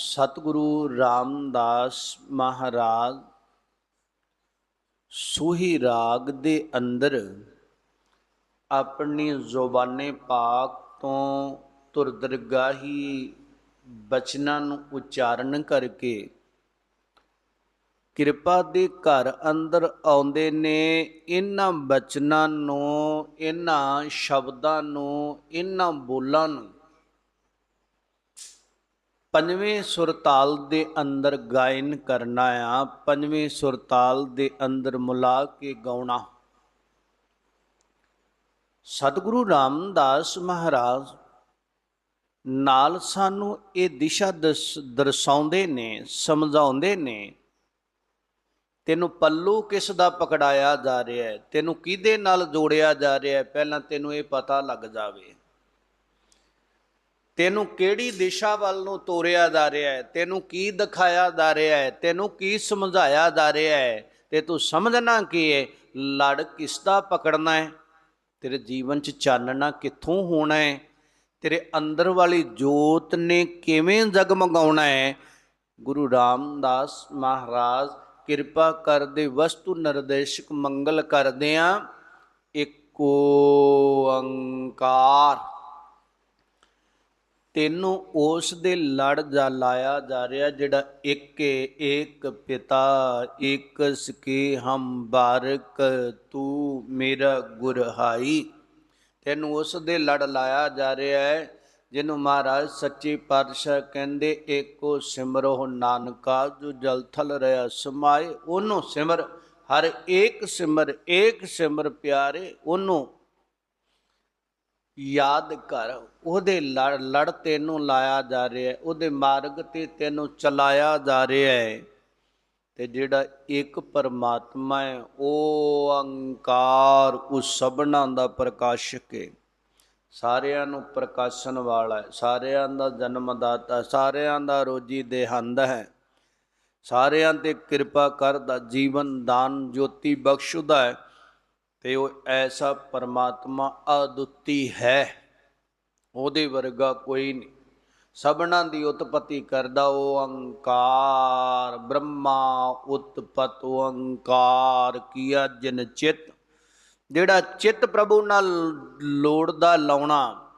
ਸਤਿਗੁਰੂ ਰਾਮਦਾਸ ਮਹਾਰਾਜ, ਸੂਹੀ ਰਾਗ ਦੇ ਅੰਦਰ ਆਪਣੀ ਜ਼ੁਬਾਨੇ ਪਾਕ ਤੋਂ ਤੁਰ ਬਚਨਾਂ ਨੂੰ ਉਚਾਰਨ ਕਰਕੇ ਕਿਰਪਾ ਦੇ ਘਰ ਅੰਦਰ ਆਉਂਦੇ ਨੇ, ਇਹਨਾਂ ਬਚਨਾਂ ਨੂੰ, ਇਹਨਾਂ ਸ਼ਬਦਾਂ ਨੂੰ, ਇਹਨਾਂ ਬੋਲਾਂ ਨੂੰ ਪੰਜਵੇਂ ਸੁਰਤਾਲ ਦੇ ਅੰਦਰ ਗਾਇਨ ਕਰਨਾ ਆ, ਪੰਜਵੇਂ ਸੁਰਤਾਲ ਦੇ ਅੰਦਰ ਮੁਲਾ ਕੇ ਗਾਉਣਾ। ਸਤਿਗੁਰੂ ਰਾਮਦਾਸ ਮਹਾਰਾਜ ਨਾਲ ਸਾਨੂੰ ਇਹ ਦਿਸ਼ਾ ਦਸ- ਦਰਸਾਉਂਦੇ ਨੇ, ਸਮਝਾਉਂਦੇ ਨੇ, ਤੈਨੂੰ ਪੱਲੂ ਕਿਸ ਦਾ ਪਕੜਾਇਆ ਜਾ ਰਿਹਾ ਹੈ, ਤੈਨੂੰ ਕਿਹਦੇ ਨਾਲ ਜੋੜਿਆ ਜਾ ਰਿਹਾ ਹੈ, ਪਹਿਲਾਂ ਤੈਨੂੰ ਇਹ ਪਤਾ ਲੱਗ ਜਾਵੇ। ਤੈਨੂੰ ਕਿਹੜੀ ਦਿਸ਼ਾ ਵੱਲ ਨੂੰ ਤੋਰਿਆ ਜਾ ਰਿਹਾ ਹੈ? ਤੈਨੂੰ ਕੀ ਦਿਖਾਇਆ ਜਾ ਰਿਹਾ ਹੈ? ਤੈਨੂੰ ਕੀ ਸਮਝਾਇਆ ਜਾ ਰਿਹਾ ਹੈ? ਤੇ ਤੂੰ ਸਮਝਣਾ ਕੀ ਹੈ? ਲੜ ਕਿਸ ਦਾ ਪਕੜਨਾ ਹੈ? ਤੇਰੇ ਜੀਵਨ 'ਚ ਚਾਨਣਾ ਕਿੱਥੋਂ ਹੋਣਾ ਹੈ? ਤੇਰੇ ਅੰਦਰ ਵਾਲੀ ਜੋਤ ਨੇ ਕਿਵੇਂ ਜਗਮਗਾਉਣਾ ਹੈ? ਗੁਰੂ ਰਾਮਦਾਸ ਮਹਾਰਾਜ ਕਿਰਪਾ ਕਰਦੇ ਵਸਤੂ ਨਿਰਦੇਸ਼ਕ ਮੰਗਲ ਕਰਦਿਆਂ ਇੱਕ ਓੰਕਾਰ ਤੈਨੂੰ ਉਸ ਦੇ ਲੜ ਜਾ ਲਾਇਆ ਜਾ ਰਿਹਾ ਜਿਹੜਾ ਇੱਕ ਏਕ ਪਿਤਾ, ਇੱਕ ਸਕੇ ਹਮ ਬਾਰਕ, ਤੂੰ ਮੇਰਾ ਗੁਰਹਾਈ। ਤੈਨੂੰ ਉਸ ਦੇ ਲੜ ਲਾਇਆ ਜਾ ਰਿਹਾ ਹੈ, ਜਿਹਨੂੰ ਮਹਾਰਾਜ ਸੱਚੇ ਪਾਤਸ਼ਾਹ ਕਹਿੰਦੇ, ਏਕੋ ਸਿਮਰੋ ਨਾਨਕਾ, ਜੋ ਜਲਥਲ ਰਿਆ ਸਮਾਏ, ਉਹਨੂੰ ਸਿਮਰ, ਹਰ ਏਕ ਸਿਮਰ ਏਕ ਸਿਮਰ ਪਿਆਰੇ, ਉਹਨੂੰ ਯਾਦ ਕਰ, ਉਹਦੇ ਲੜ ਲੜ ਤੈਨੂੰ ਲਾਇਆ ਜਾ ਰਿਹਾ ਹੈ, ਉਹਦੇ ਮਾਰਗ ਤੇ ਤੈਨੂੰ ਚਲਾਇਆ ਜਾ ਰਿਹਾ ਹੈ। ਤੇ ਜਿਹੜਾ ਇੱਕ ਪਰਮਾਤਮਾ ਹੈ, ਉਹ ਅੰਕਾਰ ਉਸ ਸਭਨਾਂ ਦਾ ਪ੍ਰਕਾਸ਼ਕ ਹੈ। ਸਾਰਿਆਂ ਨੂੰ ਪ੍ਰਕਾਸ਼ਨ ਵਾਲਾ ਹੈ, ਸਾਰਿਆਂ ਦਾ ਜਨਮਦਾਤਾ, ਸਾਰਿਆਂ ਦਾ ਰੋਜੀ ਦੇਹੰਦ ਹੈ। ਸਾਰਿਆਂ ਤੇ ਕਿਰਪਾ ਕਰਦਾ, ਜੀਵਨ ਦਾਨ, ਜੋਤੀ ਬਖਸ਼ੁਦਾ ਹੈ। ਤੇ ਉਹ ਐਸਾ ਪਰਮਾਤਮਾ ਅਦੁੱਤੀ ਹੈ। ਉਹਦੇ ਵਰਗਾ ਕੋਈ ਨਹੀਂ। ਸਭਨਾਂ ਦੀ ਉਤਪਤੀ ਕਰਦਾ ਉਹ ਅੰਕਾਰ। ਬ੍ਰਹਮਾ ਉਤਪਤ ਅੰਕਾਰ ਕੀਆ ਜਨ ਚਿਤ। ਜਿਹੜਾ ਚਿੱਤ ਪ੍ਰਭੂ ਨਾਲ ਲੋੜਦਾ ਲਾਉਣਾ,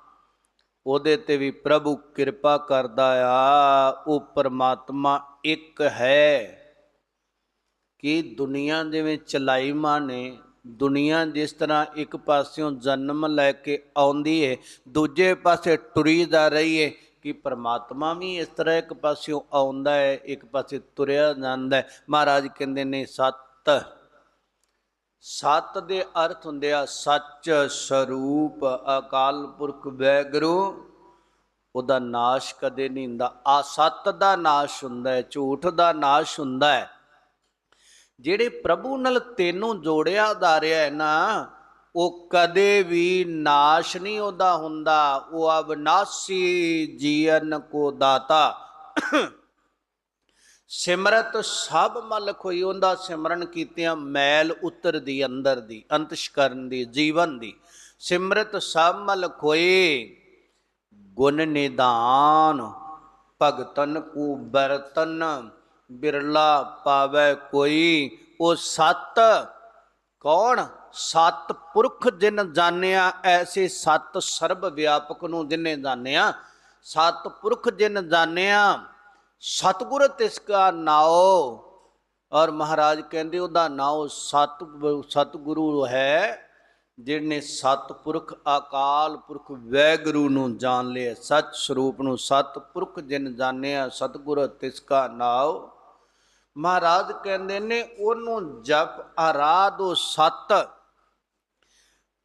ਉਹਦੇ ਤੇ ਵੀ ਪ੍ਰਭੂ ਕਿਰਪਾ ਕਰਦਾ ਆ। ਉਹ ਪਰਮਾਤਮਾ ਇੱਕ ਹੈ। ਕਿ ਦੁਨੀਆ ਜਿਵੇਂ ਚਲਾਈਮਾਂ ਨੇ ਦੁਨੀਆ ਜਿਸ ਤਰ੍ਹਾਂ ਇੱਕ ਪਾਸਿਓਂ ਜਨਮ ਲੈ ਕੇ ਆਉਂਦੀ ਏ, ਦੂਜੇ ਪਾਸੇ ਟੁਰੀ ਜਾ ਰਹੀ ਏ ਕਿ ਪਰਮਾਤਮਾ ਵੀ ਇਸ ਤਰ੍ਹਾਂ ਇੱਕ ਪਾਸਿਓਂ ਆਉਂਦਾ ਹੈ ਇੱਕ ਪਾਸੇ ਤੁਰਿਆ ਜਾਂਦਾ ਹੈ ਮਹਾਰਾਜ ਕਹਿੰਦੇ ਨੇ, ਸਤ। ਸਤ ਦੇ ਅਰਥ ਹੁੰਦੇ ਆ, ਸੱਚ ਸਰੂਪ ਅਕਾਲ ਪੁਰਖ ਵੈਗੁਰੂ, ਉਹਦਾ ਨਾਸ਼ ਕਦੇ ਨਹੀਂ ਹੁੰਦਾ। ਆ ਸਤ ਦਾ ਨਾਸ਼ ਹੁੰਦਾ ਹੈ ਝੂਠ ਦਾ ਨਾਸ਼ ਹੁੰਦਾ ਹੈ ਜਿਹੜੇ ਪ੍ਰਭੂ ਨਾਲ ਤੈਨੂੰ ਜੋੜਿਆ ਜਾ ਰਿਹਾ ਹੈ ਨਾ, ਉਹ ਕਦੇ ਵੀ ਨਾਸ਼ ਨਹੀਂ ਉਹਦਾ ਹੁੰਦਾ। ਉਹ ਅਬਨਾਸੀ ਜੀਵਨ ਕੋ ਦਾਤਾ। ਸਿਮਰਤ ਸਭ ਮਲ ਕੋਈ ਉਹਦਾ ਸਿਮਰਨ ਕੀਤਿਆਂ ਮੈਲ ਉਤਰਦੀ ਅੰਦਰ ਦੀ, ਅੰਤਸ਼ਕਰਨ ਦੀ, ਜੀਵਨ ਦੀ। ਸਿਮਰਤ ਸਭ ਮਲ ਕੋਈ ਗੁਣ ਨਿਦਾਨ, ਭਗਤਨ ਕੋ ਬਰਤਨ ਬਿਰਲਾ ਪਾਵੇ ਕੋਈ, ਉਹ ਸਤ ਕੌਣ? ਸਤ ਪੁਰਖ ਜਿਨ ਜਾਣਿਆ, ਐਸੇ ਸਤ ਸਰਬ ਵਿਆਪਕ ਨੂੰ ਜਿਨੇ ਜਾਣਿਆ। ਸਤ ਪੁਰਖ ਜਿਨ ਜਾਣਿਆ, ਸਤਗੁਰ ਤਿਸ ਕਾ ਨਾਉ। ਔਰ ਮਹਾਰਾਜ ਕਹਿੰਦੇ, ਉਹਦਾ ਨਾਉ ਸਤ, ਸਤਗੁਰੂ ਹੈ, ਜਿਹਨੇ ਸਤਪੁਰਖ ਅਕਾਲ ਪੁਰਖ, ਵੈਗੁਰੂ ਨੂੰ ਜਾਣ ਲਿਆ। ਸਤ ਸਰੂਪ ਨੂੰ ਸਤਪੁਰਖ ਜਿਨ ਜਾਣਿਆ, ਸਤਗੁਰ ਤਿਸ ਕਾ ਨਾਉ। ਮਹਾਰਾਜ ਕਹਿੰਦੇ ਨੇ ਉਹਨੂੰ ਜਪ ਆਰਾਧੋ ਸਤ,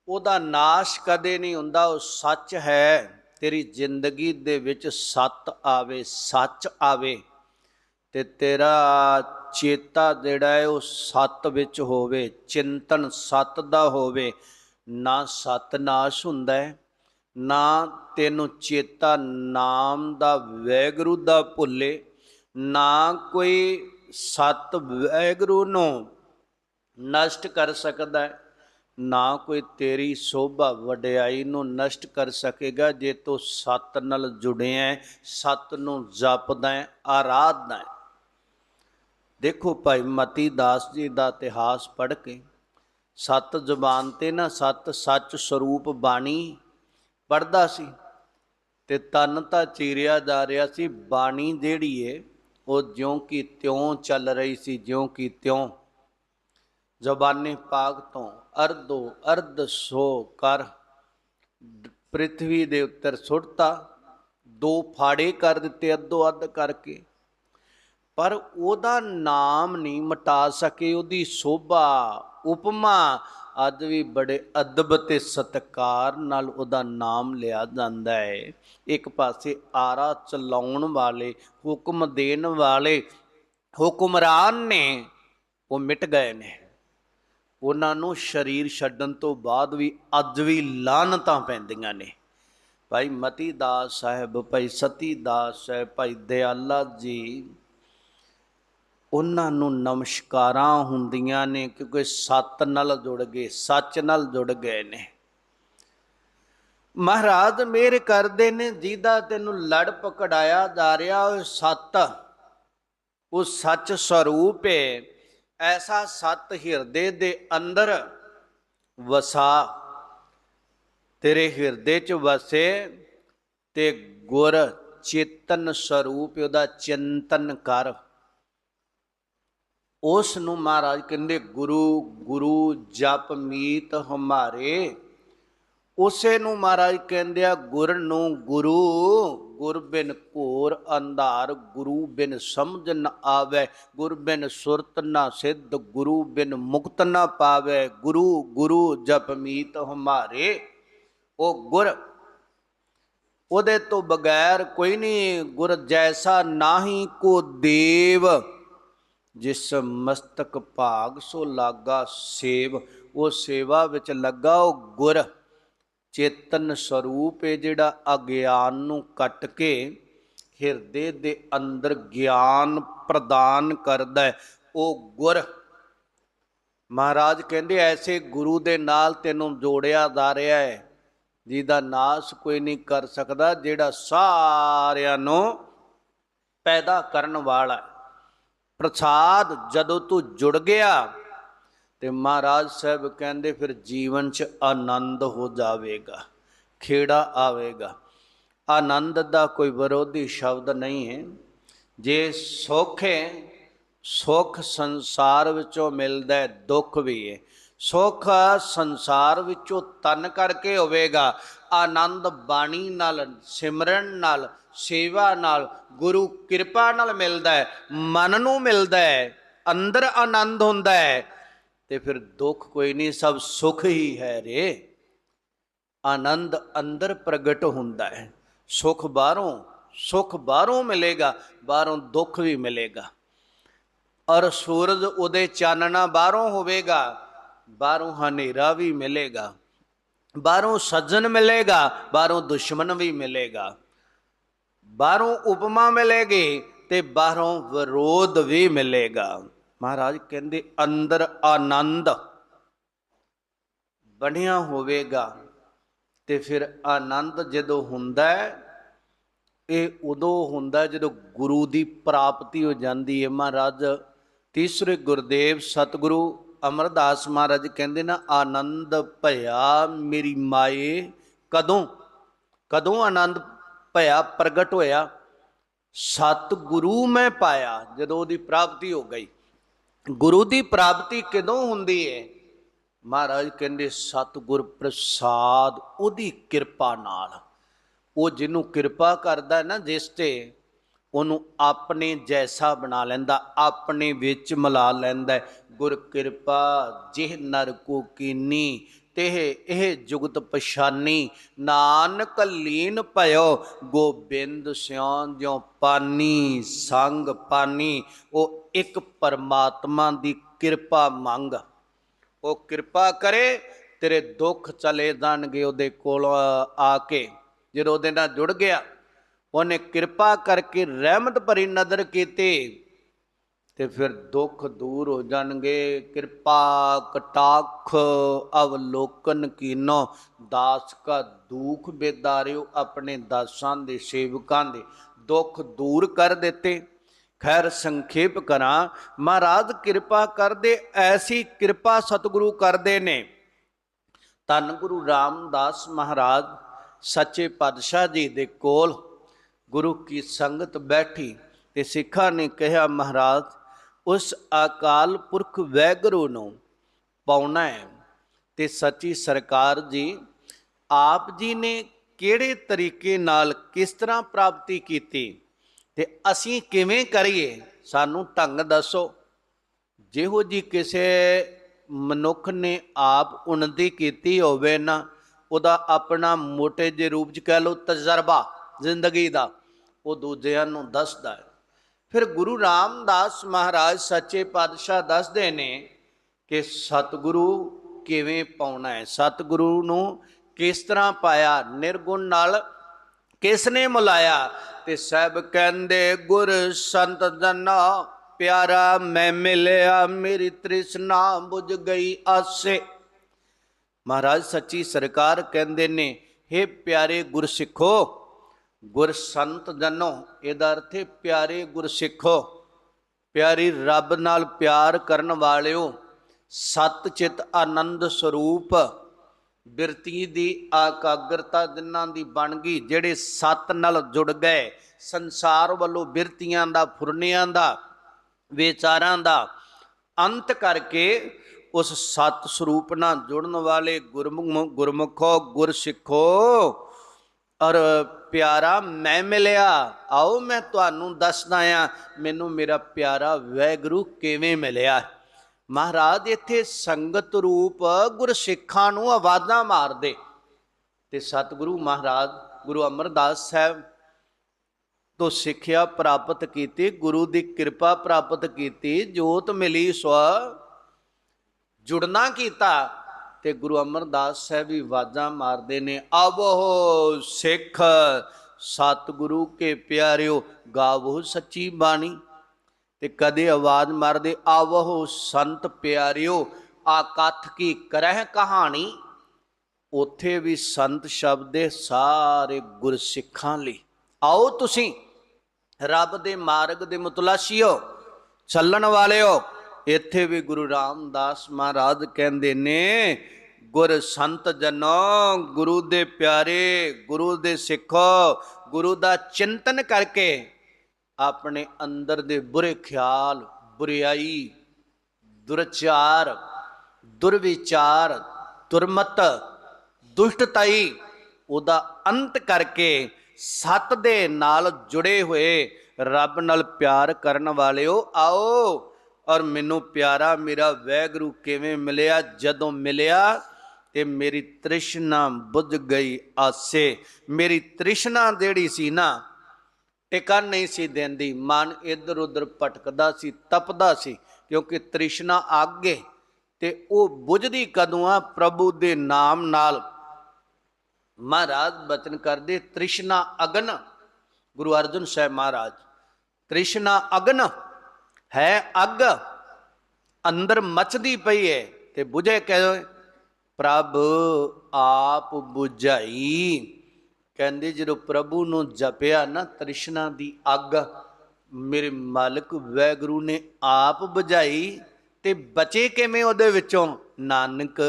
ਉਹਦਾ ਨਾਸ਼ ਕਦੇ ਨਹੀਂ ਹੁੰਦਾ, ਉਹ ਸੱਚ ਹੈ। ਤੇਰੀ ਜ਼ਿੰਦਗੀ ਦੇ ਵਿੱਚ ਸੱਤ ਆਵੇ, ਸੱਚ ਆਵੇ ਤੇ ਤੇਰਾ ਚੇਤਾ ਜਿਹੜਾ ਹੈ ਉਹ ਸੱਤ ਵਿੱਚ ਹੋਵੇ, ਚਿੰਤਨ ਸੱਤ ਦਾ ਹੋਵੇ, ਨਾ ਸੱਤ ਨਾਸ਼ ਹੁੰਦਾ ਹੈ, ਨਾ ਤੈਨੂੰ ਚੇਤਾ ਨਾਮ ਦਾ ਵੈਗਰੂ ਦਾ ਭੁੱਲੇ, ਨਾ ਕੋਈ ਸਤ ਵੈਗਰੂ ਨੂੰ ਨਸ਼ਟ ਕਰ ਸਕਦਾ ਹੈ ਨਾ ਕੋਈ ਤੇਰੀ ਸੋਭਾ ਵਡਿਆਈ ਨੂੰ ਨਸ਼ਟ ਕਰ ਸਕੇਗਾ ਜੇ ਤੂੰ ਸਤ ਨਾਲ ਜੁੜਿਆ ਹੈ, ਸਤ ਨੂੰ ਜਪਦਾ ਹੈ, ਆਰਾਧਦਾ ਹੈ। ਦੇਖੋ ਭਾਈ ਮਤੀ ਦਾਸ ਜੀ ਦਾ ਇਤਿਹਾਸ ਪੜ੍ਹ ਕੇ ਸਤ ਜ਼ੁਬਾਨ ਤੇ ਨਾ ਸਤ ਸੱਚ ਸਰੂਪ ਬਾਣੀ ਪੜਦਾ ਸੀ ਤੇ ਤਨ ਤਾਂ ਚੀਰਿਆ ਜਾ ਰਿਹਾ ਸੀ ਬਾਣੀ ਜਿਹੜੀ ਏ ਉਹ ਜਿਉਂ ਕੀ ਤਿਉਂ ਚੱਲ ਰਹੀ ਸੀ, ਜਿਉਂ ਕੀ ਤਿਉਂ। ਜ਼ਬਾਨੇ ਪਾਕ ਤੋਂ ਅਰਧੋ ਅਰਧ ਸੋ ਕਰ ਪ੍ਰਿਥਵੀ ਦੇ ਉੱਤਰ ਸੁੱਟਤਾ। ਦੋ ਫਾੜੇ ਕਰ ਦਿੱਤੇ, ਅੱਧੋ ਅੱਧ ਕਰਕੇ। ਪਰ ਉਹਦਾ ਨਾਮ ਨਹੀਂ ਮਟਾ ਸਕੇ, ਉਹਦੀ ਸੋਭਾ, ਉਪਮਾ ਅੱਜ ਵੀ ਬੜੇ ਅਦਬ ਤੇ ਸਤਕਾਰ ਨਾਲ ਉਹਦਾ ਨਾਮ ਲਿਆ ਜਾਂਦਾ ਹੈ। ਇੱਕ ਪਾਸੇ ਆਰਾ ਚਲਾਉਣ ਵਾਲੇ, ਹੁਕਮ ਦੇਣ ਵਾਲੇ, ਹੁਕਮਰਾਨ ਨੇ, ਉਹ ਮਿਟ ਗਏ ਨੇ। ਉਹਨਾਂ ਨੂੰ ਸਰੀਰ ਛੱਡਣ ਤੋਂ ਬਾਅਦ ਵੀ ਅੱਜ ਵੀ ਲਾਨਤਾਂ ਪੈਂਦੀਆਂ ਨੇ। ਭਾਈ ਮਤੀ ਦਾਸ ਸਾਹਿਬ, ਭਾਈ ਸਤੀ ਦਾਸ ਸਾਹਿਬ, ਭਾਈ ਦਿਆਲਾ ਜੀ ਉਹਨਾਂ ਨੂੰ ਨਮਸਕਾਰਾਂ ਹੁੰਦੀਆਂ ਨੇ ਕਿਉਂਕਿ ਸਤ ਨਾਲ ਜੁੜ ਗਏ, ਸੱਚ ਨਾਲ ਜੁੜ ਗਏ ਨੇ। ਮਹਾਰਾਜ ਮੇਰ ਕਰਦੇ ਨੇ, ਜਿਹਦਾ ਤੈਨੂੰ ਲੜ ਪਕੜਾਇਆ ਜਾ ਰਿਹਾ, ਉਹ ਸਤ। ਉਹ ਸੱਚ ਸਰੂਪ ਹੈ ਐਸਾ ਸਤ ਹਿਰਦੇ ਦੇ ਅੰਦਰ ਵਸਾ। ਤੇਰੇ ਹਿਰਦੇ ਚ ਵਸੇ ਤੇ ਗੁਰ ਚੇਤਨ ਸਰੂਪ, ਉਹਦਾ ਚਿੰਤਨ ਕਰ। ਉਸ ਨੂੰ ਮਹਾਰਾਜ ਕਹਿੰਦੇ, ਗੁਰੂ ਗੁਰੂ ਜਪ ਮੀਤ ਹਮਾਰੇ। ਉਸੇ ਨੂੰ ਮਹਾਰਾਜ ਕਹਿੰਦੇ ਆ, ਗੁਰ ਨੂੰ ਗੁਰੂ, ਗੁਰ ਬਿਨ ਘੋਰ ਅੰਧਾਰ, ਗੁਰੂ ਬਿਨ ਸਮਝ ਨ ਆਵੇ। ਗੁਰ ਬਿਨ ਸੁਰਤ ਨ ਸਿੱਧ, ਗੁਰੂ ਬਿਨ ਮੁਕਤ ਨ ਪਾਵੇ। ਗੁਰੂ ਗੁਰੂ ਜਪ ਮੀਤ ਹਮਾਰੇ। ਉਹ ਗੁਰ, ਉਹਦੇ ਤੋਂ ਬਗੈਰ ਕੋਈ ਨਹੀਂ, ਗੁਰ ਜੈਸਾ ਨਾਹੀ ਕੋ ਦੇਵ। ਜਿਸ ਮਸਤਕ ਭਾਗ ਸੋ ਲਾਗਾ ਸੇਵ, ਉਹ ਸੇਵਾ ਵਿੱਚ ਲੱਗਾ, ਉਹ ਗੁਰ ਚੇਤਨ ਸਰੂਪ ਹੈ ਜਿਹੜਾ ਅਗਿਆਨ ਨੂੰ ਕੱਟ ਕੇ ਹਿਰਦੇ ਦੇ ਅੰਦਰ ਗਿਆਨ ਪ੍ਰਦਾਨ ਕਰਦਾ ਹੈ। ਉਹ ਗੁਰ ਮਹਾਰਾਜ ਕਹਿੰਦੇ, ਐਸੇ ਗੁਰੂ ਦੇ ਨਾਲ ਤੈਨੂੰ ਜੋੜਿਆ ਜਾ ਰਿਹਾ ਹੈ, ਜਿਹਦਾ ਨਾਸ ਕੋਈ ਨਹੀਂ ਕਰ ਸਕਦਾ, ਜਿਹੜਾ ਸਾਰਿਆਂ ਨੂੰ ਪੈਦਾ ਕਰਨ ਵਾਲਾ ਹੈ। ਪ੍ਰਸਾਦ ਜਦੋਂ ਤੂੰ ਜੁੜ ਗਿਆ, ਤੇ ਮਹਾਰਾਜ ਸਾਹਿਬ ਕਹਿੰਦੇ ਫਿਰ ਜੀਵਨ 'ਚ ਆਨੰਦ ਹੋ ਜਾਵੇਗਾ, ਖੇੜਾ ਆਵੇਗਾ। ਆਨੰਦ ਦਾ ਕੋਈ ਵਿਰੋਧੀ ਸ਼ਬਦ ਨਹੀਂ ਹੈ। ਜੇ ਸੁੱਖ ਹੈ, ਸੁੱਖ ਸੰਸਾਰ ਵਿੱਚੋਂ ਮਿਲਦਾ ਹੈ, ਦੁੱਖ ਵੀ ਹੈ। ਸੁੱਖ ਸੰਸਾਰ ਵਿੱਚੋਂ ਤਨ ਕਰਕੇ ਹੋਵੇਗਾ। ਆਨੰਦ ਬਾਣੀ ਨਾਲ, ਸਿਮਰਨ ਨਾਲ ਸੇਵਾ ਨਾਲ, ਗੁਰੂ ਕਿਰਪਾ ਨਾਲ ਮਿਲਦਾ ਹੈ, ਮਨ ਨੂੰ ਮਿਲਦਾ ਹੈ, ਅੰਦਰ ਆਨੰਦ ਹੁੰਦਾ ਹੈ, ਤੇ ਫਿਰ ਦੁੱਖ ਕੋਈ ਨਹੀਂ, ਸਭ ਸੁਖ ਹੀ ਹੈ ਰੇ। ਆਨੰਦ ਅੰਦਰ ਪ੍ਰਗਟ ਹੁੰਦਾ ਹੈ। ਸੁਖ ਬਾਹਰੋਂ ਸੁਖ ਬਾਹਰੋਂ ਮਿਲੇਗਾ, ਬਾਹਰੋਂ ਦੁੱਖ ਵੀ ਮਿਲੇਗਾ। ਔਰ ਸੂਰਜ ਉਹਦੇ ਚਾਨਣਾ ਬਾਹਰੋਂ ਹੋਵੇਗਾ, ਬਾਹਰੋਂ ਹਨੇਰਾ ਵੀ ਮਿਲੇਗਾ, ਬਾਹਰੋਂ ਸੱਜਣ ਮਿਲੇਗਾ, ਬਾਹਰੋਂ ਦੁਸ਼ਮਣ ਵੀ ਮਿਲੇਗਾ। ਬਾਹਰੋਂ ਉਪਮਾ ਮਿਲੇਗੀ ਤੇ ਬਾਹਰੋਂ ਵਿਰੋਧ ਵੀ ਮਿਲੇਗਾ। ਮਹਾਰਾਜ ਕਹਿੰਦੇ, ਅੰਦਰ ਆਨੰਦ ਬਣਿਆ ਹੋਵੇਗਾ ਤੇ ਫਿਰ ਆਨੰਦ ਜਦੋਂ ਹੁੰਦਾ ਹੈ, ਇਹ ਉਦੋਂ ਹੁੰਦਾ ਜਦੋਂ ਗੁਰੂ ਦੀ ਪ੍ਰਾਪਤੀ ਹੋ ਜਾਂਦੀ ਹੈ। ਮਹਾਰਾਜ ਤੀਸਰੇ ਗੁਰਦੇਵ ਸਤਿਗੁਰੂ ਅਮਰਦਾਸ ਮਹਾਰਾਜ ਕਹਿੰਦੇ ਨਾ, ਆਨੰਦ ਭਇਆ ਮੇਰੀ ਮਾਏ, ਕਦੋਂ? ਕਦੋਂ ਆਨੰਦ ਭਇਆ ਪ੍ਰਗਟ ਹੋਇਆ। ਸਤ ਗੁਰੂ ਮੈਂ ਪਾਇਆ, ਜਦੋਂ ਉਹਦੀ ਪ੍ਰਾਪਤੀ ਹੋ ਗਈ। ਗੁਰੂ ਦੀ ਪ੍ਰਾਪਤੀ ਕਦੋਂ ਹੁੰਦੀ ਹੈ ਮਹਾਰਾਜ ਕਹਿੰਦੇ, ਸਤਿਗੁਰ ਪ੍ਰਸਾਦ ਉਹਦੀ ਕਿਰਪਾ ਨਾਲ। ਉਹ ਜਿਹਨੂੰ ਕਿਰਪਾ ਕਰਦਾ ਨਾ ਜਿਸ ਤੇ, ਉਹਨੂੰ ਆਪਣੇ ਜੈਸਾ ਬਣਾ ਲੈਂਦਾ, ਆਪਣੇ ਵਿੱਚ ਮਿਲਾ ਲੈਂਦਾ। ਗੁਰ ਕਿਰਪਾ, ਜਿਹ ਨਰ ਕੋ ਕੀਨੀ ਤੇ ਇਹ ਜੁਗਤ ਪਛਾਨੀ। ਨਾਨਕ ਲੀਨ ਭਇਓ, ਗੋਬਿੰਦ ਸਿਉਂ ਜਿਉ ਪਾਨੀ, ਸੰਗ ਪਾਨੀ। ਉਹ ਇੱਕ ਪਰਮਾਤਮਾ ਦੀ ਕਿਰਪਾ ਮੰਗ। ਉਹ ਕਿਰਪਾ ਕਰੇ, ਤੇਰੇ ਦੁੱਖ ਚਲੇ ਜਾਣਗੇ ਉਹਦੇ ਕੋਲ ਆ ਕੇ। ਜਦੋਂ ਉਹਦੇ ਨਾਲ ਜੁੜ ਗਿਆ, ਉਹਨੇ ਕਿਰਪਾ ਕਰਕੇ ਰਹਿਮਤ ਭਰੀ ਨਜ਼ਰ ਕੀਤੀ। ਤੇ ਫਿਰ ਦੁੱਖ ਦੂਰ ਹੋ ਜਾਣਗੇ। ਕਿਰਪਾ ਕਟਾਖ ਅਵਲੋਕਨ ਕੀਨੋ, ਦਾਸ ਕਾ ਦੁੱਖ ਬੇਦਾਰਿਓ ਆਪਣੇ ਦਾਸਾਂ ਦੇ ਸੇਵਕਾਂ ਦੇ। ਦੁੱਖ ਦੂਰ ਕਰ ਦਿੱਤੇ। ਖੈਰ ਸੰਖੇਪ ਕਰਾਂ, ਮਹਾਰਾਜ ਕਿਰਪਾ ਕਰਦੇ, ਐਸੀ ਕਿਰਪਾ ਸਤਿਗੁਰੂ ਕਰਦੇ ਨੇ। ਧੰਨ ਗੁਰੂ ਰਾਮਦਾਸ ਮਹਾਰਾਜ, ਸੱਚੇ ਪਾਤਸ਼ਾਹ ਜੀ ਦੇ ਕੋਲ ਗੁਰੂ ਕੀ ਸੰਗਤ ਬੈਠੀ ਤੇ ਸਿੱਖਾਂ ਨੇ ਕਿਹਾ, ਮਹਾਰਾਜ ਉਸ ਅਕਾਲ ਪੁਰਖ ਵੈਗਰੂ ਨੂੰ ਪਾਉਣਾ ਹੈ ਤੇ ਸੱਚੀ ਸਰਕਾਰ ਜੀ, ਆਪ ਜੀ ਨੇ ਕਿਹੜੇ ਤਰੀਕੇ ਨਾਲ ਕਿਸ ਤਰ੍ਹਾਂ ਪ੍ਰਾਪਤੀ ਕੀਤੀ ਤੇ ਅਸੀਂ ਕਿਵੇਂ ਕਰੀਏ, ਸਾਨੂੰ ਢੰਗ ਦੱਸੋ। ਜਿਹੋ ਜੀ ਕਿਸੇ ਮਨੁੱਖ ਨੇ ਆਪ ਉન્નਤੀ ਕੀਤੀ ਹੋਵੇ ਨਾ, ਉਹਦਾ ਆਪਣਾ ਮੋਟੇ ਜਿਹੇ ਰੂਪ ਚ ਕਹਿ ਲਓ ਤਜਰਬਾ ਜ਼ਿੰਦਗੀ ਦਾ, ਉਹ ਦੂਜਿਆਂ ਨੂੰ ਦੱਸਦਾ ਹੈ। ਫਿਰ ਗੁਰੂ ਰਾਮਦਾਸ ਮਹਾਰਾਜ ਸੱਚੇ ਪਾਤਸ਼ਾਹ ਦੱਸਦੇ ਨੇ ਕਿ ਸਤਿਗੁਰੂ ਕਿਵੇਂ ਪਾਉਣਾ ਹੈ? ਸਤਿਗੁਰੂ ਨੂੰ ਕਿਸ ਤਰ੍ਹਾਂ ਪਾਇਆ? ਨਿਰਗੁਣ ਨਾਲ ਕਿਸ ਨੇ ਮੁਲਾਇਆ? ਤੇ ਸਭ ਕਹਿੰਦੇ, ਗੁਰ ਸੰਤ ਜਨਾ, ਪਿਆਰਾ ਮੈਂ ਮਿਲਿਆ, ਮੇਰੀ ਤ੍ਰਿਸ਼ਨਾ ਬੁਝ ਗਈ ਆਸੇ। ਮਹਾਰਾਜ ਸੱਚੀ ਸਰਕਾਰ ਕਹਿੰਦੇ ਨੇ हे ਪਿਆਰੇ ਗੁਰਸਿੱਖੋ ਗੁਰ ਸੰਤ ਜਨੋ, ਇਹਦਾ ਅਰਥ ਹੈ ਪਿਆਰੇ ਗੁਰਸਿੱਖੋ, ਪਿਆਰੀ ਰੱਬ ਨਾਲ ਪਿਆਰ ਕਰਨ ਵਾਲਿਓ, ਸਤ ਚਿਤ ਆਨੰਦ ਸਰੂਪ, ਬਿਰਤੀ ਦੀ ਆਕਾਗਰਤਾ ਜਿਨ੍ਹਾਂ ਦੀ ਬਣ ਗਈ, ਜਿਹੜੇ ਸਤ ਨਾਲ ਜੁੜ ਗਏ, ਸੰਸਾਰ ਵੱਲੋਂ ਬਿਰਤੀਆਂ ਦਾ, ਫੁਰਨਿਆਂ ਦਾ, ਵਿਚਾਰਾਂ ਦਾ, ਅੰਤ ਕਰਕੇ ਉਸ ਸਤ ਸਰੂਪ ਨਾਲ ਜੁੜਨ ਵਾਲੇ ਗੁਰਮੁਖ, ਗੁਰਮੁਖੋ, ਗੁਰਸਿੱਖੋ ਔਰ ਪਿਆਰਾ ਮੈਂ ਮਿਲਿਆ, ਆਓ ਮੈਂ ਤੁਹਾਨੂੰ ਦੱਸਦਾ ਆ ਮੈਨੂੰ ਮੇਰਾ ਪਿਆਰਾ ਵੈਗਰੂ ਕਿਵੇਂ ਮਿਲਿਆ? ਮਹਾਰਾਜ, ਇੱਥੇ ਸੰਗਤ ਰੂਪ ਗੁਰਸਿੱਖਾਂ ਨੂੰ ਆਵਾਜ਼ਾਂ ਮਾਰਦੇ। ਤੇ ਸਤਿਗੁਰੂ ਮਹਾਰਾਜ, ਗੁਰੂ ਅਮਰਦਾਸ ਸਾਹਿਬ ਤੋਂ ਸਿੱਖਿਆ ਪ੍ਰਾਪਤ ਕੀਤੀ, ਗੁਰੂ ਦੀ ਕਿਰਪਾ ਪ੍ਰਾਪਤ ਕੀਤੀ, ਜੋਤ ਮਿਲੀ ਸੋ ਜੁੜਨਾ ਕੀਤਾ। ਤੇ ਗੁਰੂ ਅਮਰਦਾਸ ਸਾਹਿਬ ਵੀ ਆਵਾਜ਼ਾਂ ਮਾਰਦੇ ਨੇ, ਆਵੋ ਸਿੱਖ ਸਤਿਗੁਰੂ ਕੇ ਪਿਆਰਿਓ, ਗਾਵੋ ਸੱਚੀ ਬਾਣੀ। ਤੇ ਕਦੇ ਆਵਾਜ਼ ਮਾਰਦੇ, ਆਵੋ ਸੰਤ ਪਿਆਰਿਓ, ਆ ਕੀ ਕਰਹਿ ਕਹਾਣੀ। ਉਥੇ ਵੀ ਸੰਤ ਸ਼ਬਦ ਦੇ ਸਾਰੇ ਗੁਰਸਿੱਖਾਂ ਲਈ। ਆਓ ਤੁਸੀਂ, ਰੱਬ ਦੇ ਮਾਰਗ ਦੇ ਮੁਤਲਾਸ਼ੀਓ, ਚੱਲਣ ਵਾਲਿਓ। ਇੱਥੇ ਵੀ ਗੁਰੂ ਰਾਮਦਾਸ ਮਹਾਰਾਜ ਕਹਿੰਦੇ ਨੇ, ਗੁਰ ਸੰਤ ਜਨੋ, ਗੁਰੂ ਦੇ ਪਿਆਰੇ, ਗੁਰੂ ਦੇ ਸਿੱਖੋ, ਗੁਰੂ ਦਾ ਚਿੰਤਨ ਕਰਕੇ ਆਪਣੇ ਅੰਦਰ ਦੇ ਬੁਰੇ ਖਿਆਲ ਬੁਰੀਾਈ ਦੁਰਚਾਰ, ਦੁਰਵਿਚਾਰ, ਦੁਰਮਤ, ਦੁਸ਼ਟਤਾਈ, ਉਹਦਾ ਅੰਤ ਕਰਕੇ ਸਤ ਦੇ ਨਾਲ ਜੁੜੇ ਹੋਏ ਰੱਬ ਨਾਲ ਪਿਆਰ ਕਰਨ ਵਾਲਿਓ, ਆਓ ਔਰ ਮੈਨੂੰ ਪਿਆਰਾ ਮੇਰਾ ਵੈਗਰੂ ਕਿਵੇਂ ਮਿਲਿਆ? ਜਦੋਂ ਮਿਲਿਆ ਤੇ ਮੇਰੀ ਤ੍ਰਿਸ਼ਨਾ ਬੁੱਝ ਗਈ ਆਸੇ। ਮੇਰੀ ਤ੍ਰਿਸ਼ਨਾ ਜਿਹੜੀ ਸੀ ਨਾ ਟਿਕਾ ਨਹੀਂ ਸੀ ਦਿੰਦੀ। ਮਨ ਇੱਧਰ ਉੱਧਰ ਭਟਕਦਾ ਸੀ, ਤਪਦਾ ਸੀ, ਕਿਉਂਕਿ ਤ੍ਰਿਸ਼ਨਾ ਆਗੇ ਤੇ ਉਹ ਬੁਝਦੀ ਕਦੋਂ ਆ? ਪ੍ਰਭੂ ਦੇ ਨਾਮ ਨਾਲ। ਮਹਾਰਾਜ ਬਚਨ ਕਰਦੇ, ਤ੍ਰਿਸ਼ਨਾ ਅਗਨ। ਗੁਰੂ ਅਰਜਨ ਸਾਹਿਬ ਮਹਾਰਾਜ, ਤ੍ਰਿਸ਼ਨਾ ਅਗਨ। ਹੈ ਅੱਗ। ਅੰਦਰ ਮਚਦੀ ਪਈ ਹੈ ਤੇ ਬੁਝੇ ਕਹੇ ਪ੍ਰਭ ਆਪ ਬੁਝਾਈ। ਕਹਿੰਦੇ ਜਦੋਂ ਪ੍ਰਭੂ ਨੂੰ ਜਪਿਆ ਨਾ ਤ੍ਰਿਸ਼ਨਾ ਦੀ ਅੱਗ, ਮੇਰੇ ਮਾਲਕ, ਵੈਗਰੂ ਨੇ ਆਪ ਬੁਝਾਈ ਤੇ ਬਚੇ ਕਿਵੇਂ ਉਹਦੇ ਵਿੱਚੋਂ? ਨਾਨਕ,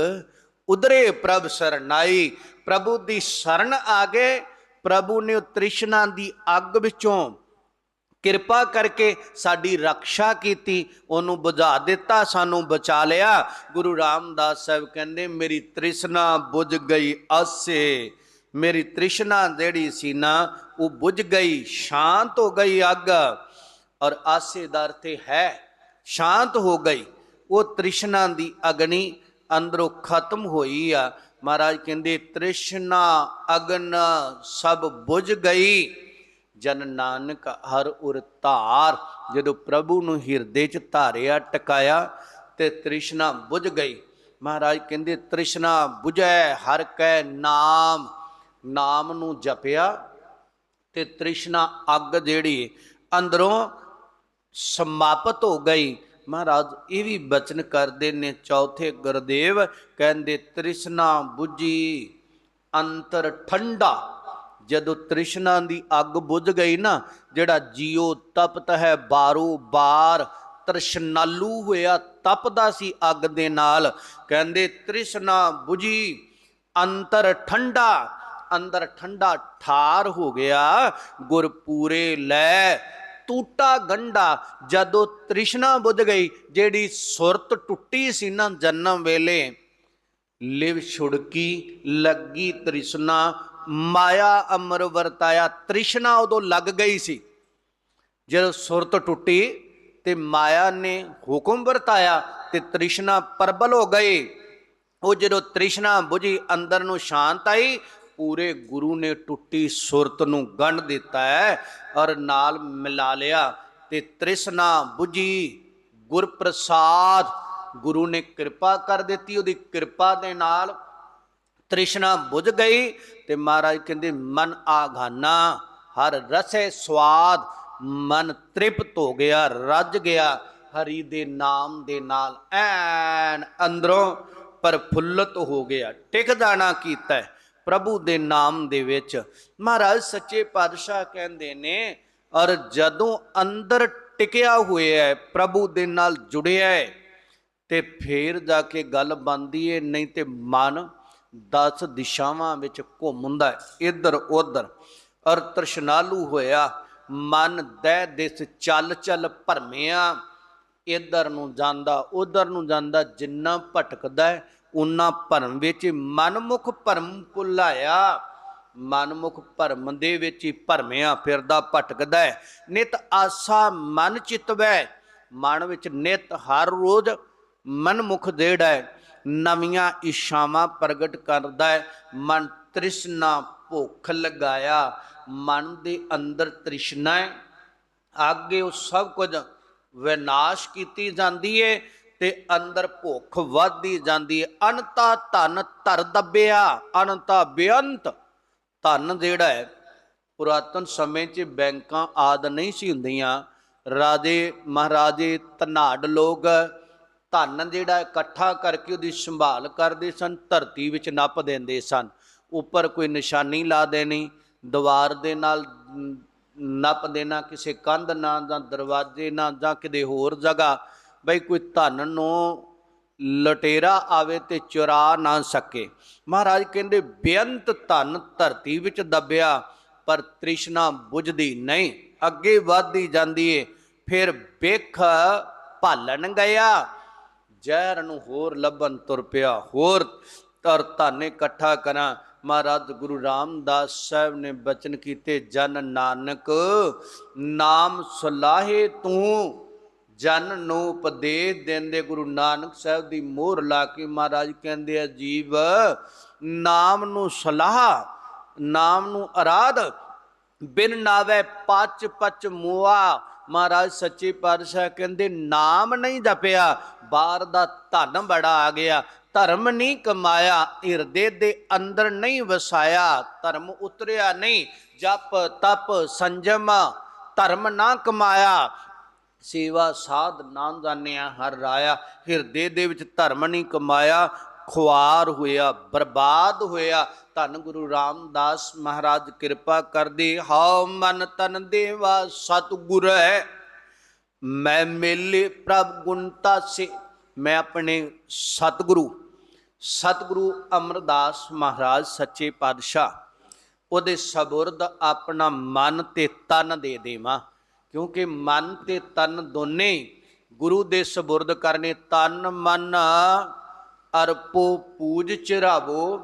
ਉਧਰੇ ਪ੍ਰਭ ਸਰਨਾਈ। ਪ੍ਰਭੂ ਦੀ ਸ਼ਰਨ ਆ ਗਏ। ਪ੍ਰਭੂ ਨੇ ਉਹ ਤ੍ਰਿਸ਼ਨਾ ਦੀ ਅੱਗ ਵਿੱਚੋਂ ਕਿਰਪਾ ਕਰਕੇ ਸਾਡੀ ਰੱਖਿਆ ਕੀਤੀ, ਉਹਨੂੰ ਬੁਝਾ ਦਿੱਤਾ, ਸਾਨੂੰ ਬਚਾ ਲਿਆ। ਗੁਰੂ ਰਾਮਦਾਸ ਸਾਹਿਬ ਕਹਿੰਦੇ, ਮੇਰੀ ਤ੍ਰਿਸ਼ਨਾ ਬੁਝ ਗਈ ਆਸੇ ਮੇਰੀ ਤ੍ਰਿਸ਼ਨਾ ਜਿਹੜੀ ਸੀ ਨਾ, ਉਹ ਬੁਝ ਗਈ, ਸ਼ਾਂਤ ਹੋ ਗਈ ਅੱਗ। ਔਰ ਆਸੇ ਦਾ ਅਰਥ ਹੈ, ਸ਼ਾਂਤ ਹੋ ਗਈ। ਉਹ ਤ੍ਰਿਸ਼ਨਾ ਦੀ ਅਗਨੀ ਅੰਦਰੋਂ ਖਤਮ ਹੋਈ ਆ। ਮਹਾਰਾਜ ਕਹਿੰਦੇ, ਤ੍ਰਿਸ਼ਨਾ, ਅਗਨ ਸਭ ਬੁਝ ਗਈ। ਜਨ ਨਾਨਕ ਹਰ ਉਰ ਧਾਰ, ਜਦੋਂ ਪ੍ਰਭੂ ਨੂੰ ਹਿਰਦੇ 'ਚ ਧਾਰਿਆ ਟਿਕਾਇਆ ਤੇ ਤ੍ਰਿਸ਼ਨਾ ਬੁਝ ਗਈ। ਮਹਾਰਾਜ ਕਹਿੰਦੇ, ਤ੍ਰਿਸ਼ਨਾ 부ਝੈ ਹਰ ਕੈ ਨਾਮ। ਨਾਮ ਨੂੰ ਜਪਿਆ ਤੇ ਤ੍ਰਿਸ਼ਨਾ ਅੱਗ ਜਿਹੜੀ ਅੰਦਰੋਂ ਸਮਾਪਤ ਹੋ ਗਈ। ਮਹਾਰਾਜ ਇਹ ਵੀ ਬਚਨ ਕਰਦੇ ਨੇ। ਚੌਥੇ ਗੁਰਦੇਵ ਕਹਿੰਦੇ, ਤ੍ਰਿਸ਼ਨਾ 부ਜੀ ਅੰਤਰ ਠੰਡਾ। ਜਦੋਂ ਤ੍ਰਿਸ਼ਨਾ ਦੀ ਅੱਗ ਬੁਝ ਗਈ ਨਾ, ਜਿਹੜਾ ਜੀਉ ਤਪਤ ਹੈ ਬਾਰੋ ਬਾਰ, ਤ੍ਰਿਸ਼ਨਾਲੂ ਹੋਇਆ ਤਪਦਾ ਸੀ ਅੱਗ ਦੇ ਨਾਲ। ਕਹਿੰਦੇ, ਤ੍ਰਿਸ਼ਨਾ 부ਜੀ ਅੰਤਰ ਠੰਡਾ, ਅੰਦਰ ਠੰਡਾ ਠਾਰ ਹੋ ਗਿਆ। ਗੁਰਪੂਰੇ ਲੈ, ਟੂਟਾ ਗੰਡਾ। ਜਦੋਂ ਤ੍ਰਿਸ਼ਨਾ ਬੁੱਝ ਗਈ, ਜਿਹੜੀ ਸੁਰਤ ਟੁੱਟੀ ਸੀ ਨਾ ਜਨਮ ਵੇਲੇ, ਲਿਵ ਛੁੜਕੀ ਲੱਗੀ ਤ੍ਰਿਸ਼ਨਾ ਮਾਇਆ ਅਮਰ ਵਰਤਾਇਆ, ਤ੍ਰਿਸ਼ਨਾ ਉਦੋਂ ਲੱਗ ਗਈ ਸੀ। ਜਦੋਂ ਸੁਰਤ ਟੁੱਟੀ ਤੇ ਮਾਇਆ ਨੇ ਹੁਕਮ ਵਰਤਾਇਆ ਤੇ ਤ੍ਰਿਸ਼ਨਾ ਪਰਬਲ ਹੋ ਗਈ। ਉਹ ਜਦੋਂ ਤ੍ਰਿਸ਼ਨਾ 부ਜੀ ਅੰਦਰ ਨੂੰ ਸ਼ਾਂਤ ਆਈ, ਪੂਰੇ ਗੁਰੂ ਨੇ ਟੁੱਟੀ ਸੁਰਤ ਨੂੰ ਗੰਢ ਦਿੱਤਾ ਹੈ ਔਰ ਨਾਲ ਮਿਲਾ ਲਿਆ ਤੇ ਤ੍ਰਿਸ਼ਨਾ 부ਜੀ ਗੁਰ ਪ੍ਰਸਾਦ ਗੁਰੂ ਨੇ ਕਿਰਪਾ ਕਰ ਦਿੱਤੀ, ਉਹਦੀ ਕਿਰਪਾ ਦੇ ਨਾਲ ਤ੍ਰਿਸ਼ਨਾ ਬੁਝ ਗਈ ਤੇ ਮਹਾਰਾਜ ਕਹਿੰਦੇ, ਮਨ ਆਘਾਨਾ, ਹਰ ਰਸੇ ਸਵਾਦ, ਮਨ ਤ੍ਰਿਪਤ ਹੋ ਗਿਆ, ਰੱਜ ਗਿਆ, ਹਰੀ ਦੇ ਨਾਮ ਦੇ ਨਾਲ ਐਨ ਅੰਦਰੋਂ ਪਰਫੁੱਲਤ ਹੋ ਗਿਆ ਟਿਕ ਜਾਣਾ ਕੀਤਾ ਪ੍ਰਭੂ ਦੇ ਨਾਮ ਦੇ ਵਿੱਚ। ਮਹਾਰਾਜ ਸੱਚੇ ਪਾਤਸ਼ਾਹ ਕਹਿੰਦੇ ਨੇ, ਔਰ ਜਦੋਂ ਅੰਦਰ ਟਿਕਿਆ ਹੋਇਆ ਹੈ, ਪ੍ਰਭੂ ਦੇ ਨਾਲ ਜੁੜਿਆ ਹੈ, ਤੇ ਫੇਰ ਜਾ ਕੇ ਗੱਲ ਬਣਦੀ ਏ, ਨਹੀਂ ਤੇ ਮਨ ਦਸ ਦਿਸ਼ਾਵਾਂ ਵਿੱਚ ਘੁੰਮਦਾ ਇੱਧਰ, ਉੱਧਰ। ਅਰ ਤ੍ਰਿਸ਼ਨਾਲੂ ਹੋਇਆ, ਮਨ ਦੈ ਦਿਸ ਚੱਲ ਚੱਲ ਭਰਮਿਆ। ਇੱਧਰ ਨੂੰ ਜਾਂਦਾ, ਉਧਰ ਨੂੰ ਜਾਂਦਾ, ਜਿੰਨਾ ਭਟਕਦਾ ਹੈ, ਉਨਾ ਭਰਮ ਵਿੱਚ ਹੀ ਮਨਮੁਖ ਭਰਮ ਭੁਲਾਇਆ ਮਨਮੁਖ ਭਰਮ ਦੇ ਵਿੱਚ ਹੀ ਭਰਮਿਆ, ਫਿਰਦਾ, ਭਟਕਦਾ ਹੈ। ਨਿਤ ਆਸਾ ਮਨ ਚਿਤਵੈ ਮਨ ਵਿੱਚ ਨਿਤ ਹਰ ਰੋਜ਼ ਮਨਮੁਖ ਜਿਹੜਾ ਹੈ। ਨਵੀਆਂ ਇਸ਼ਾਵਾਂ ਪ੍ਰਗਟ ਕਰਦਾ ਹੈ। ਮਨ ਤ੍ਰਿਸ਼ਨਾ ਭੁੱਖ ਲਗਾਇਆ। ਮਨ ਦੇ ਅੰਦਰ ਤ੍ਰਿਸ਼ਨਾ ਹੈ। ਅੱਗੇ ਉਹ ਸਭ ਕੁਝ ਵਿਨਾਸ਼ ਕੀਤੀ ਜਾਂਦੀ ਏ ਤੇ ਅੰਦਰ ਭੁੱਖ ਵੱਧਦੀ ਜਾਂਦੀ ਏ। ਅਨਤਾ ਧਨ ਧਰ ਦੱਬਿਆ। ਅਨਤਾ ਬੇਅੰਤ ਧਨ ਜਿਹੜਾ ਹੈ, ਪੁਰਾਤਨ ਸਮੇਂ 'ਚ ਬੈਂਕਾਂ ਆਦ ਨਹੀਂ ਸੀ ਹੁੰਦੀਆਂ। ਰਾਜੇ ਮਹਾਰਾਜੇ ਧਨਾੜ ਲੋਕ ਧਨ ਜਿਹੜਾ ਇਕੱਠਾ ਕਰਕੇ ਉਹਦੀ ਸੰਭਾਲ ਕਰਦੇ ਸਨ, ਧਰਤੀ ਵਿੱਚ ਨੱਪ ਦਿੰਦੇ ਸਨ। ਉੱਪਰ ਕੋਈ ਨਿਸ਼ਾਨੀ ਲਾ ਦੇਣੀ, ਦੀਵਾਰ ਦੇ ਨਾਲ ਨੱਪ ਦੇਣਾ, ਕਿਸੇ ਕੰਧ ਨਾਲ ਜਾਂ ਦਰਵਾਜ਼ੇ ਨਾਲ ਜਾਂ ਕਿਤੇ ਹੋਰ ਜਗ੍ਹਾ, ਬਈ ਕੋਈ ਧਨ ਨੂੰ ਲਟੇਰਾ ਆਵੇ ਤੇ ਚੁਰਾ ਨਾ ਸਕੇ। ਮਹਾਰਾਜ ਕਹਿੰਦੇ, ਬੇਅੰਤ ਧਨ ਧਰਤੀ ਵਿੱਚ ਦੱਬਿਆ, ਪਰ ਤ੍ਰਿਸ਼ਨਾ ਬੁਝਦੀ ਨਹੀਂ। ਅੱਗੇ ਵਧਦੀ ਜਾਂਦੀ ਏ, ਫਿਰ ਬਿਖ ਭਾਲਣ ਗਿਆ। ਜ਼ਹਿਰ ਨੂੰ ਹੋਰ ਲੱਭਣ ਤੁਰ ਪਿਆ। ਹੋਰ ਤਰ ਧਨ ਇਕੱਠਾ ਕਰਾਂ। ਮਹਾਰਾਜ ਗੁਰੂ ਰਾਮਦਾਸ ਸਾਹਿਬ ਨੇ ਬਚਨ ਕੀਤੇ, ਜਨ ਨਾਨਕ, ਨਾਮ ਸੁਲਾਹੇ ਤੂੰ। ਜਨ ਨੂੰ ਉਪਦੇਸ਼ ਦਿੰਦੇ ਗੁਰੂ ਨਾਨਕ ਸਾਹਿਬ ਦੀ ਮੋਹਰ ਲਾ ਕੇ ਮਹਾਰਾਜ ਕਹਿੰਦੇ ਆ, ਜੀਵ, ਨਾਮ ਨੂੰ ਸਲਾਹ, ਨਾਮ ਨੂੰ ਅਰਾਧ। ਬਿਨ ਨਾਵੇ ਪਚ ਪਚ ਮੋਆ ਮਹਾਰਾਜ ਸੱਚੇ ਪਾਤਸ਼ਾਹ ਕਹਿੰਦੇ, ਨਾਮ ਨਹੀਂ ਜਪਿਆ, ਬਾਹਰ ਦਾ ਧਨ ਬੜਾ ਆ ਗਿਆ, ਧਰਮ ਨਹੀਂ ਕਮਾਇਆ, ਹਿਰਦੇ ਦੇ ਅੰਦਰ ਨਹੀਂ ਵਸਾਇਆ, ਧਰਮ ਉਤਰਿਆ ਨਹੀਂ, ਜਪ, ਤਪ, ਸੰਜਮ, ਧਰਮ ਨਾ ਕਮਾਇਆ। ਸੇਵਾ ਸਾਧ ਨਾ ਜਾਣਿਆ, ਹਰ ਰਾਇਆ, ਹਿਰਦੇ ਦੇ ਵਿੱਚ ਧਰਮ ਨਹੀਂ ਕਮਾਇਆ, ਖੁਆਰ ਹੋਇਆ, ਬਰਬਾਦ ਹੋਇਆ ਧੰਨ ਗੁਰੂ ਰਾਮਦਾਸ ਮਹਾਰਾਜ, ਕਿਰਪਾ ਕਰਦੇ ਹਉ ਮਨ ਤਨ ਦੇਵਾ ਸਤਿਗੁਰ ਹੈ। ਮੈਂ ਮੇਲੇ ਪ੍ਰਭ ਗੁਣਤਾ ਸੇ ਮੈਂ ਆਪਣੇ ਸਤਿਗੁਰੂ ਸਤਿਗੁਰੂ ਅਮਰਦਾਸ ਮਹਾਰਾਜ ਸੱਚੇ ਪਾਤਸ਼ਾਹ, ਉਹਦੇ ਸਬੁਰਦ ਆਪਣਾ ਮਨ ਤੇ ਤਨ ਦੇ ਦੇਵਾਂ। ਕਿਉਂਕਿ ਮਨ ਤੇ ਤਨ ਦੋਨੇ ਗੁਰੂ ਦੇ ਸਬੁਰਦ ਕਰਨੇ ਤਨ ਮਨ, ਅਰਪੋ ਪੂਜ ਚਰਾਵੋ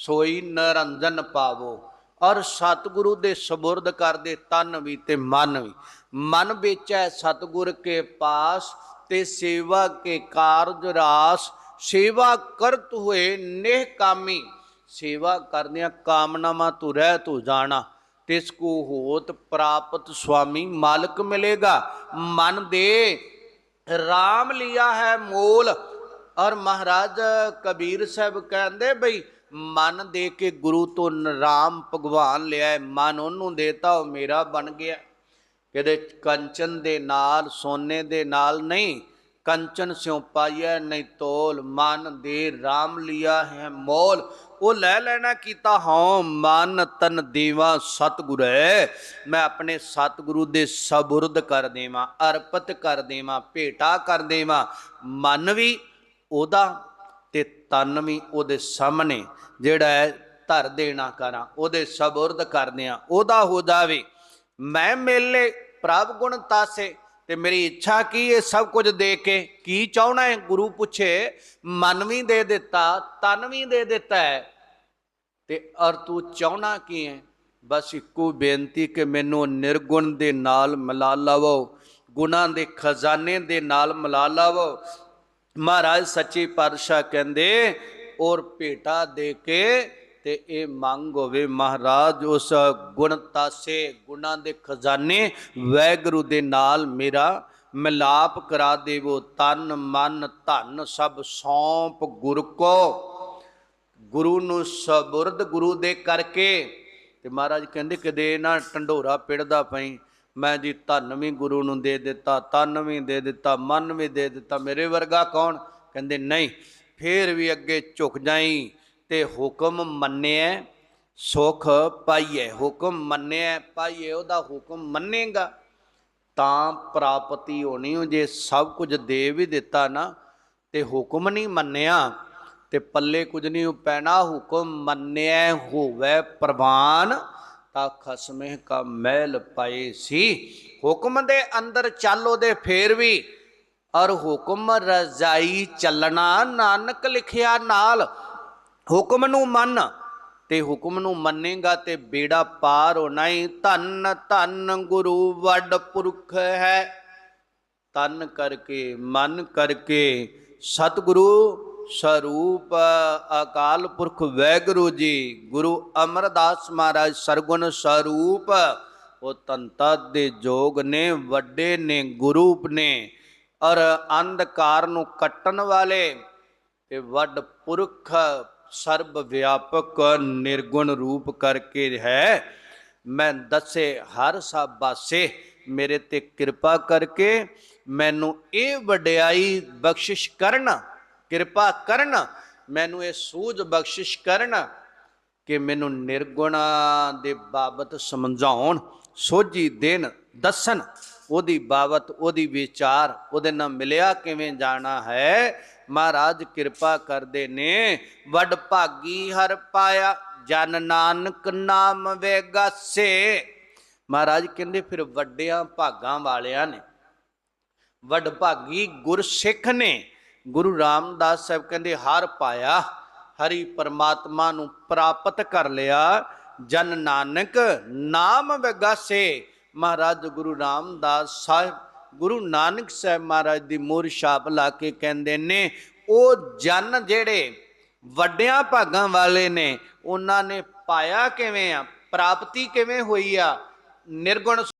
ਸੋਈ ਨਰੰਜਨ ਪਾਵੋ। ਔਰ ਸਤਿਗੁਰੂ ਦੇ ਸਬੁਰਦ ਕਰਦੇ ਤਨ ਵੀ ਤੇ ਮਨ ਵੀ। ਮਨ ਵਿੱਚ ਹੈ ਸਤਿਗੁਰ ਕੇ ਪਾਸ ਤੇ ਸੇਵਾ ਕੇ ਕਾਰਜ ਰਾਸ। ਸੇਵਾ ਕਰਤ ਹੋਏ ਨੇਹ ਕਾਮੀ। ਸੇਵਾ ਕਰਦਿਆਂ ਕਾਮਨਾਵਾਂ ਤੂੰ ਰਹਿ ਤੂੰ ਜਾਣਾ। ਤਿਸ ਕੋ ਹੋਤ ਪ੍ਰਾਪਤ ਸੁਆਮੀ ਮਾਲਕ ਮਿਲੇਗਾ। ਮਨ ਦੇ ਰਾਮ ਲਿਆ ਹੈ ਮੋਲ। ਔਰ ਮਹਾਰਾਜ ਕਬੀਰ ਸਾਹਿਬ ਕਹਿੰਦੇ ਬਈ ਮਨ ਦੇ ਕੇ ਗੁਰੂ ਤੋਂ ਰਾਮ ਭਗਵਾਨ ਲਿਆ ਹੈ, ਮਨ ਉਹਨੂੰ ਦੇਤਾ ਉਹ ਮੇਰਾ ਬਣ ਗਿਆ। ਕਿਤੇ ਕੰਚਨ ਦੇ ਨਾਲ ਸੋਨੇ ਦੇ ਨਾਲ ਨਹੀਂ ਕੰਚਨ ਸਿਉ ਪਾਈਐ ਨਹੀਂ ਤੋਲ ਮਨ ਦੇ ਰਾਮ ਲਿਆ ਹੈ ਮੋਲ। ਉਹ ਲੈ ਲੈਣਾ ਕੀਤਾ ਹਉ ਮਨ ਤਨ ਦੇਵਾ ਸਤਿਗੁਰੈ ਮੈਂ ਆਪਣੇ ਸਤਿਗੁਰੂ ਦੇ ਸਬੁਰਦ ਕਰ ਦੇਵਾਂ ਅਰਪਿਤ ਕਰ ਦੇਵਾਂ ਭੇਟਾ ਕਰ ਦੇਵਾਂ ਮਨ ਵੀ ਉਹਦਾ ਤੇ ਤਨ ਵੀ ਉਹਦੇ ਸਾਹਮਣੇ, ਜਿਹੜਾ ਹੈ ਧਰ ਦੇਣਾ ਕਰਾਂ, ਉਹਦੇ ਸਬੁਰਦ ਕਰਦਿਆਂ ਉਹਦਾ ਹੋ ਜਾਵੇ। ਮੈਂ ਮੇਲੇ ਪ੍ਰਭ ਗੁਣ ਤਾਸੇ, ਤੇ ਮੇਰੀ ਇੱਛਾ ਕੀ ਇਹ ਸਭ ਕੁਝ ਦੇ ਕੇ? ਕੀ ਚਾਹਣਾ ਹੈ ਗੁਰੂ ਪੁੱਛੇ? ਮਨ ਵੀ ਦੇ ਦਿੱਤਾ, ਤਨ ਵੀ ਦੇ ਦਿੱਤਾ ਹੈ। ਤੇ ਅਰ ਤੂੰ ਚਾਹਣਾ ਕੀ ਹੈ? ਬਸ ਇੱਕੋ ਬੇਨਤੀ ਕਿ ਮੈਨੂੰ ਨਿਰਗੁਣ ਦੇ ਨਾਲ ਮਿਲਾ ਲਵੋ, ਗੁਣਾਂ ਦੇ ਖਜ਼ਾਨੇ ਦੇ ਨਾਲ ਮਿਲਾ ਲਵੋ। ਮਹਾਰਾਜ ਸੱਚੇ ਪਾਤਸ਼ਾਹ ਕਹਿੰਦੇ, ਔਰ ਭੇਟਾ ਦੇ ਕੇ ਤੇ ਇਹ ਮੰਗ ਹੋਵੇ ਮਹਾਰਾਜ, ਉਸ ਗੁਣ ਤਾਸੇ ਗੁਣਾਂ ਦੇ ਖਜ਼ਾਨੇ ਵੈਗੁਰੂ ਦੇ ਨਾਲ ਮੇਰਾ ਮਿਲਾਪ ਕਰਾ ਦੇਵੋ। ਤਨ, ਮਨ, ਧਨ ਸਭ ਸੌਂਪ ਗੁਰ ਕੋ। ਗੁਰੂ ਨੂੰ ਸਬੁਰਦ ਗੁਰੂ ਦੇ ਕਰਕੇ। ਤੇ ਮਹਾਰਾਜ ਕਹਿੰਦੇ, ਕਦੇ ਨਾ ਢੰਡੋਰਾ ਪਿੜਦਾ ਪਈ। ਮੈਂ ਜੀ ਧਨ ਵੀ ਗੁਰੂ ਨੂੰ ਦੇ ਦਿੱਤਾ ਤਨ ਵੀ ਦੇ ਦਿੱਤਾ, ਮਨ ਵੀ ਦੇ ਦਿੱਤਾ, ਮੇਰੇ ਵਰਗਾ ਕੌਣ? ਕਹਿੰਦੇ ਨਹੀਂ, ਫੇਰ ਵੀ ਅੱਗੇ ਝੁਕ ਜਾਈ ਤੇ ਹੁਕਮ ਮੰਨਿਆ, ਸੁਖ ਪਾਈਏ ਹੁਕਮ ਮੰਨਿਆ ਪਾਈਏ ਉਹਦਾ ਹੁਕਮ ਮੰਨੇਗਾ। ਤਾਂ ਪ੍ਰਾਪਤੀ ਹੋਣੀ ਓ, ਜੇ ਸਭ ਕੁਝ ਦੇ ਵੀ ਦਿੱਤਾ ਨਾ, ਤੇ ਹੁਕਮ ਨਹੀਂ ਮੰਨਿਆ, ਤੇ ਪੱਲੇ ਕੁਝ ਨਹੀਂ ਪੈਣਾ, ਹੁਕਮ ਮੰਨਿਆ ਹੋਵੇ ਪ੍ਰਵਾਨ। ਤਾਂ ਖਸਮੇ ਕਾ ਮਹਿਲ ਪਾਏ ਸੀ। ਹੁਕਮ ਦੇ ਅੰਦਰ ਚੱਲ ਉਹਦੇ ਫੇਰ ਵੀ। ਔਰ ਹੁਕਮ ਰਜ਼ਾਈ ਚੱਲਣਾ, ਨਾਨਕ ਲਿਖਿਆ ਨਾਲ। ਹੁਕਮ ਨੂੰ ਮੰਨ, ਤੇ ਹੁਕਮ ਨੂੰ ਮੰਨੇਗਾ ਤੇ ਬੇੜਾ ਪਾਰ ਹੋਣਾ ਹੀ ਧੰਨ ਧੰਨ ਗੁਰੂ ਵੱਡ ਪੁਰਖ ਹੈ। ਤਨ ਕਰਕੇ, ਮਨ ਕਰਕੇ ਸਤਿਗੁਰੂ ਸਰੂਪ, ਅਕਾਲ ਪੁਰਖ ਵੈਗੁਰੂ ਜੀ, ਗੁਰੂ ਅਮਰਦਾਸ ਮਹਾਰਾਜ ਸਰਗੁਣ ਸਰੂਪ, ਉਹ ਤੰਤਾ ਦੇ ਜੋਗ ਨੇ, ਵੱਡੇ ਨੇ, ਗੁਰੂਪ ਨੇ, ਔਰ ਅੰਧਕਾਰ ਨੂੰ ਕੱਟਣ ਵਾਲੇ, ਤੇ ਵੱਡ ਪੁਰਖ ਸਰਬ ਵਿਆਪਕ ਨਿਰਗੁਣ ਰੂਪ ਕਰਕੇ ਹੈ। ਮੈਂ ਦੱਸੇ ਹਰ ਸਭ ਬਾਸੇ ਮੇਰੇ ਤੇ ਕਿਰਪਾ ਕਰਕੇ ਮੈਨੂੰ ਇਹ ਵਡਿਆਈ ਬਖਸ਼ਿਸ਼ ਕਰਨ। ਕਿਰਪਾ ਕਰਨ, ਮੈਨੂੰ ਇਹ ਸੂਝ ਬਖਸ਼ਿਸ਼ ਕਰਨ ਕਿ ਮੈਨੂੰ ਨਿਰਗੁਣਾ ਦੇ ਬਾਬਤ ਸਮਝਾਉਣ, ਸੋਝੀ ਦੇਣ, ਦੱਸਣ। ਉਹਦੀ ਬਾਬਤ, ਉਹਦੀ ਵਿਚਾਰ, ਉਹਦੇ ਨਾਲ ਮਿਲਿਆ ਕਿਵੇਂ ਜਾਣਾ ਹੈ? ਮਹਾਰਾਜ ਕਿਰਪਾ ਕਰਦੇ ਨੇ। ਵੱਡ ਭਾਗੀ ਹਰ ਪਾਇਆ, ਜਨ ਨਾਨਕ ਨਾਮ ਵੇਗਾਸੇ ਮਹਾਰਾਜ ਕਹਿੰਦੇ ਫਿਰ ਵੱਡਿਆਂ ਭਾਗਾਂ ਵਾਲਿਆਂ ਨੇ, ਵੱਡ ਭਾਗੀ ਗੁਰਸਿੱਖ ਨੇ। ਗੁਰੂ ਰਾਮਦਾਸ ਸਾਹਿਬ ਕਹਿੰਦੇ, ਹਰ ਪਾਇਆ, ਹਰੀ ਪਰਮਾਤਮਾ ਨੂੰ ਪ੍ਰਾਪਤ ਕਰ ਲਿਆ, ਜਨ ਨਾਨਕ ਨਾਮ ਵਿਗਾਸੇ। ਮਹਾਰਾਜ ਗੁਰੂ ਰਾਮਦਾਸ ਸਾਹਿਬ, ਗੁਰੂ ਨਾਨਕ ਸਾਹਿਬ ਮਹਾਰਾਜ ਦੀ ਮੂਰ ਛਾਪ ਲਾ ਕੇ ਕਹਿੰਦੇ ਨੇ, ਉਹ ਜਨ ਜਿਹੜੇ ਵੱਡਿਆਂ ਭਾਗਾਂ ਵਾਲੇ ਨੇ, ਉਹਨਾਂ ਨੇ ਪਾਇਆ ਕਿਵੇਂ ਆ? ਪ੍ਰਾਪਤੀ ਕਿਵੇਂ ਹੋਈ ਆ? ਨਿਰਗੁਣ